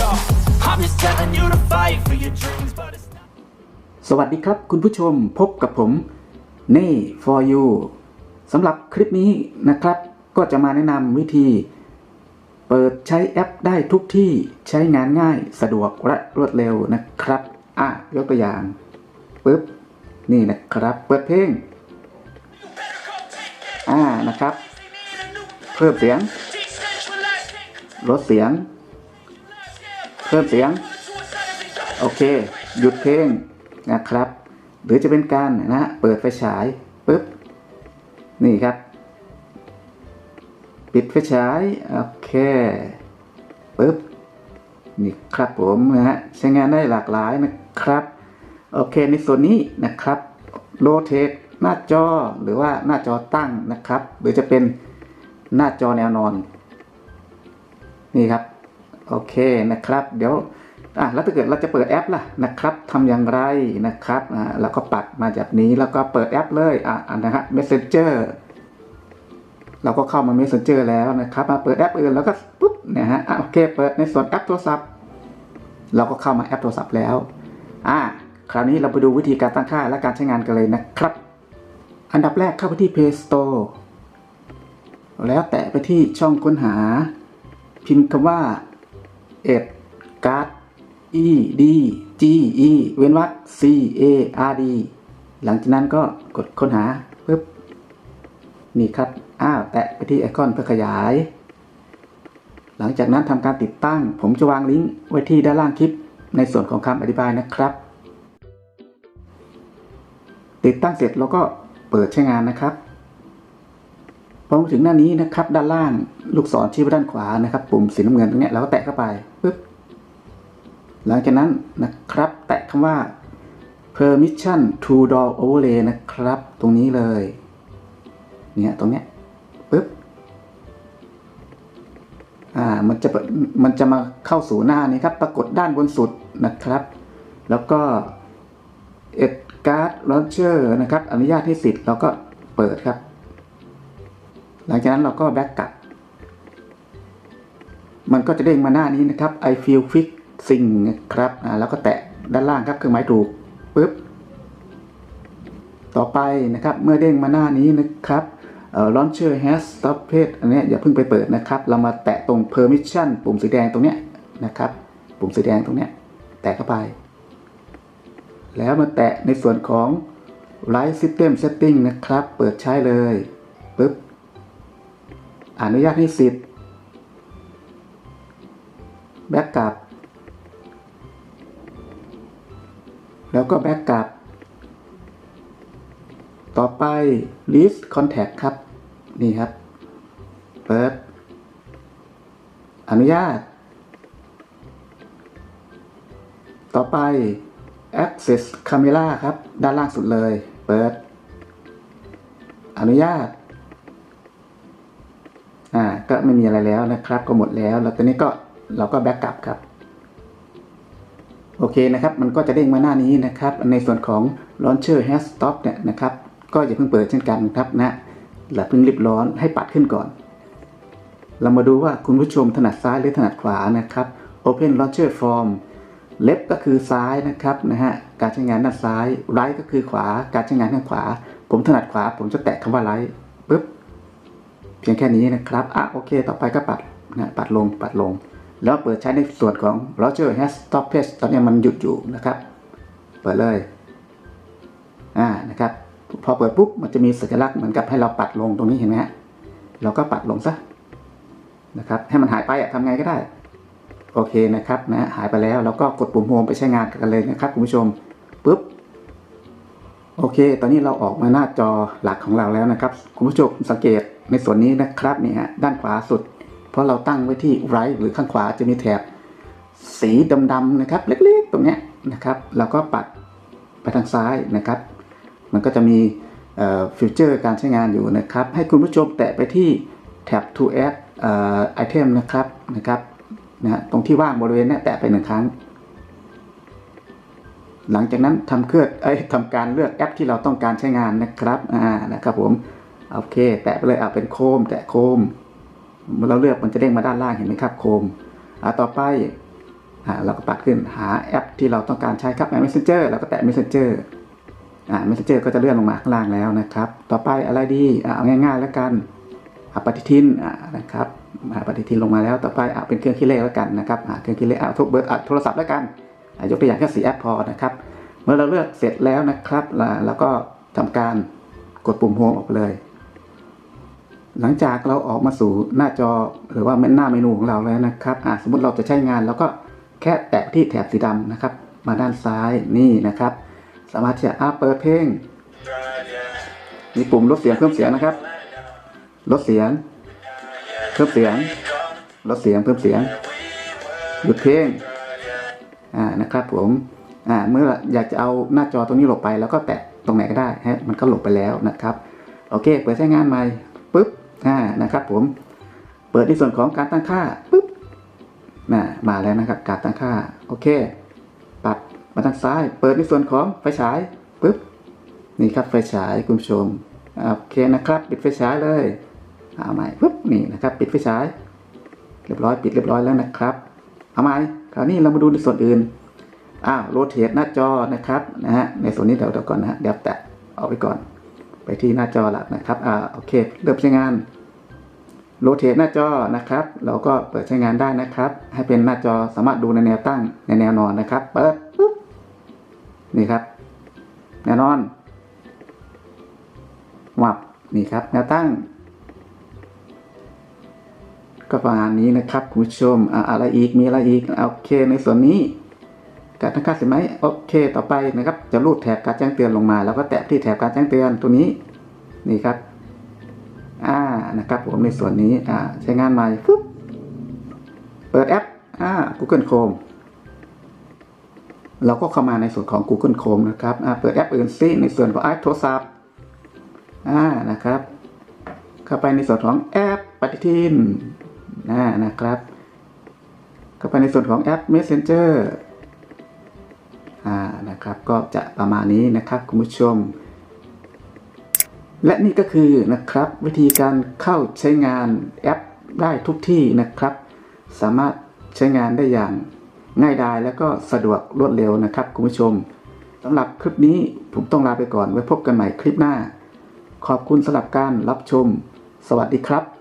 go. I'm just telling you to fight for your dreams, but it's สวัสดีครับ คุณผู้ชมพบกับผมเน่ for you สำหรับคลิปนี้นะครับ ก็จะมาแนะนำวิธี เปิดใช้แอปได้ทุกที่ใช้งานง่ายสะดวกและรวดเร็วนะครับ อะ ยกตัวอย่างปึ๊บ นี่นะครับ เปิดเพลง อ่านะครับ เพิ่มเสียง ลดเสียง พิ่มเสียง โอเค หยุดเพลงนะครับ หรือจะเป็นการนะ เปิดไฟฉายปุ๊บ นี่ครับ ปิดไฟฉาย โอเคปุ๊บ นี่ครับผมนะฮะ ใช้งานได้หลากหลายนะครับ โอเค ในส่วนนี้นะครับโรเทตหน้าจอหรือว่าหน้าจอตั้งนะครับ หรือจะเป็นหน้าจอแนวนอน นี่ครับ โอเคนะครับ เดี๋ยวอะแล้วถ้าเกิดเราจะเปิดแอปล่ะนะครับทำอย่างไรนะครับอ่าเราก็ปัดมาจากนี้แล้วก็เปิดแอปเลยอะนะฮะ Messenger เราก็เข้ามา Messenger แล้วนะครับมาเปิดแอปอื่นแล้วก็ปุ๊บเนี่ยฮะอะโอเค เปิดในส่วนแอปโทรศัพท์ เราก็เข้ามาแอปโทรศัพท์แล้วอ่าคราวนี้เราไปดูวิธีการตั้งค่าและการใช้งานกันเลยนะครับ อันดับแรกเข้าไปที่ Play Store แล้วแตะไปที่ช่องค้นหา พิมพ์คำว่า e d card e d g e เว้นวรรค c a r d หลังจากนั้นก็กดค้นหาปึ๊บนี่ครับ อ้าว แตะไปที่ไอคอนเพื่อขยาย หลังจากนั้นทำการติดตั้ง ผมจะวางลิงก์ไว้ที่ด้านล่างคลิป ในส่วนของคำอธิบายนะครับ ติดตั้งเสร็จเราก็เปิดใช้งานนะครับ พอมาถึงหน้านี้นะครับ ด้านล่างลูกศรชี้ไปด้านขวานะครับ ปุ่มสีน้ำเงินตรงนี้เราก็แตะเข้าไปปึ๊บหลังจากนั้นนะครับ แตะคำว่า permission to door overlay นะครับ ตรงนี้เลย เนี่ยตรงเนี้ยปึ๊บอ่ามันจะเปิดมันจะมาเข้าสู่หน้านี้ครับ ปรากฏด้านบนสุดนะครับ แล้วก็ e d card launcher นะครับ อนุญาตให้สิทธิ์เราก็เปิดครับ หลังจากนั้นเราก็แบ็กกลับ มันก็จะเด้งมาหน้านี้นะครับ I feel fixing นะครับอ่าแล้วก็แตะด้านล่างครับเครื่องหมายถูกปุ๊บต่อไปนะครับเมื่อเด้งมาหน้านี้นะครับเอ่อ launcher has stopped อันนี้อย่าเพิ่งไปเปิดนะครับ เรามาแตะตรง permission ปุ่มสีแดงตรงเนี้ยนะครับ ปุ่มสีแดงตรงเนี้ยแตะเข้าไป แล้วมาแตะในส่วนของ Light System Setting นะครับ เปิดใช้เลยปุ๊บ อนุญาตให้สิทธิ์แบ็กกลับ แล้วก็แบ็กกลับ ต่อไป list contact ครับ นี่ครับ เปิด อนุญาต ต่อไป access camera ครับ ด้านล่างสุดเลย เปิด อนุญาต ก็ไม่มีอะไรแล้วนะครับ ก็หมดแล้ว แล้วตอนนี้ก็เราก็แบ็กกลับครับ โอเคนะครับ มันก็จะเด้งมาหน้านี้นะครับ ในส่วนของ launcher has stop เนี่ยนะครับ ก็อย่าเพิ่งเปิดเช่นกันครับนะอย่าเพิ่งรีบร้อนให้ปัดขึ้นก่อน เรามาดูว่าคุณผู้ชมถนัดซ้ายหรือถนัดขวานะครับ open launcher form เล็บก็คือซ้ายนะครับนะฮะ การใช้งานด้านซ้าย right ก็คือขวา การใช้งานด้านขวา ผมถนัดขวา ผมจะแตะคำว่า right ปึ๊บ พียงแค่นี้นะครับอะโอเค ต่อไปก็ปัดนะปัดลงปัดลง แล้วเปิดใช้ในส่วนของ Roger has stop page ตอนนี้มันหยุดอยู่นะครับ เปิดเลยอ่านะครับพอเปิดปุ๊บมันจะมีสัญลักษณ์เหมือนกับให้เราปัดลงตรงนี้เห็นไหมฮะเราก็ปัดลงซะนะครับ ให้มันหายไปอะทำไงก็ได้ โอเคนะครับนะหายไปแล้วแล้วก็กดปุ่มโฮมไปใช้งานกันเลยนะครับคุณผู้ชมปุ๊บโอเค ตอนนี้เราออกมาหน้าจอหลักของเราแล้วนะครับ คุณผู้ชมสังเกต ในส่วนนี้นะครับเนี่ฮะด้านขวาสุด เพราะเราตั้งไว้ที่ right หรือข้างขวาจะมีแถบสีดำๆนะครับ เล็กๆ ตรงเนี้ยนะครับเราก็ปัดไปทางซ้ายนะครับ มันก็จะมีฟิวเจอร์การใช้งานอยู่นะครับ ให้คุณผู้ชมแตะไปที่แท็บ to add เอ่อ item นะครับนะครับนะฮะตรงที่ว่างบริเวณนี้แตะไปหนึ่งครั้ง หลังจากนั้นทำเครื่องเอ้ยทำการเลือกแอปที่เราต้องการใช้งานนะครับอ่านะครับผม โอเค แตะไปเลยเอาเป็นโคม แตะโคมเมื่อเราเลือกมันจะเด้งมาด้านล่างเห็นไหมครับ โคมอ่าต่อไปอ่าเราก็ปัดขึ้นหาแอปที่เราต้องการใช้ครับ Messenger เราก็แตะ Messenger อ่า Messenger ก็จะเลื่อนลงมาข้างล่างแล้วนะครับ ต่อไปอะไรดีอ่าเอาง่าย ๆ แล้วกันอ่าปฏิทินอ่านะครับอ่าปฏิทินลงมาแล้วต่อไปอ่าเป็นเครื่องคิดเลขแล้วกันนะครับอ่าเครื่องคิดเลขอ่าทุกเบอร์อ่าโทรศัพท์แล้วกันอ่ายกตัวอย่างแค่สี่แอปพอนะครับ เมื่อเราเลือกเสร็จแล้วนะครับอ่าแล้วก็ทำการกดปุ่มโฮมออกไปเลย หลังจากเราออกมาสู่หน้าจอหรือว่าหน้าเมนูของเราแล้วนะครับอ่าสมมติเราจะใช้งานแล้วก็แค่แตะที่แถบสีดำนะครับ มาด้านซ้ายนี่นะครับ สามารถที่จะอ่าเปิดเพลงมีปุ่มลดเสียงเพิ่มเสียงนะครับ ลดเสียง เพิ่มเสียง ลดเสียงเพิ่มเสียง หยุดเพลงอ่านะครับผมอ่าเมื่ออยากจะเอาหน้าจอตรงนี้หลบไป แล้วก็แตะตรงไหนก็ได้ฮะมันก็หลบไปแล้วนะครับ โอเค เปิดใช้งานใหม่ อ่านะครับผมเปิดในส่วนของการตั้งค่าปุ๊บน่ะมาแล้วนะครับ การตั้งค่าโอเคปัดมาทางซ้าย เปิดในส่วนของไฟฉายปุ๊บนี่ครับไฟฉายคุณผู้ชมอ่าโอเคนะครับ ปิดไฟฉายเลยเอาใหม่ปุ๊บนี่นะครับ ปิดไฟฉาย เรียบร้อยปิดเรียบร้อยแล้วนะครับเอาใหม่คราวนี้เรามาดูในส่วนอื่นอ้าวโรเทตหน้าจอนะครับนะฮะในส่วนนี้เดี๋ยวเดี๋ยวก่อนนะฮะเดี๋ยวแตะเอาไว้ก่อน ไปที่หน้าจอละนะครับอ่าโอเค เริ่มใช้งาน โรเทตหน้าจอนะครับ เราก็เปิดใช้งานได้นะครับ ให้เป็นหน้าจอสามารถดูในแนวตั้งในแนวนอนนะครับเปิดปุ๊บนี่ครับ แนวนอนวับนี่ครับ แนวตั้ง ก็ประมาณนี้นะครับคุณผู้ชมอะไรอีกมีอะไรอีกโอเค ในส่วนนี้การตั้งค่าเสร็จไหมโอเค ต่อไปนะครับ จะรูดแถบการแจ้งเตือนลงมา แล้วก็แตะที่แถบการแจ้งเตือนตัวนี้นี่ครับ นะครับผมในส่วนนี้ใช้งานใหม่ฟึบเปิดแอป Google Chrome เราก็เข้ามาในส่วนของ Google Chrome นะครับเปิดแอปอื่นซิในส่วนของไอโทรศัพท์อ่านะครับ เข้าไปในส่วนของแอปปฏิทินนะนะครับ เข้าไปในส่วนของแอป Messenger อ่านะครับก็จะประมาณนี้นะครับคุณผู้ชม และนี่ก็คือนะครับวิธีการเข้าใช้งานแอปได้ทุกที่นะครับ สามารถใช้งานได้อย่างง่ายดายและก็สะดวกรวดเร็วนะครับคุณผู้ชมสำหรับคลิปนี้ผมต้องลาไปก่อนไว้พบกันใหม่คลิปหน้า ขอบคุณสำหรับการรับชม สวัสดีครับ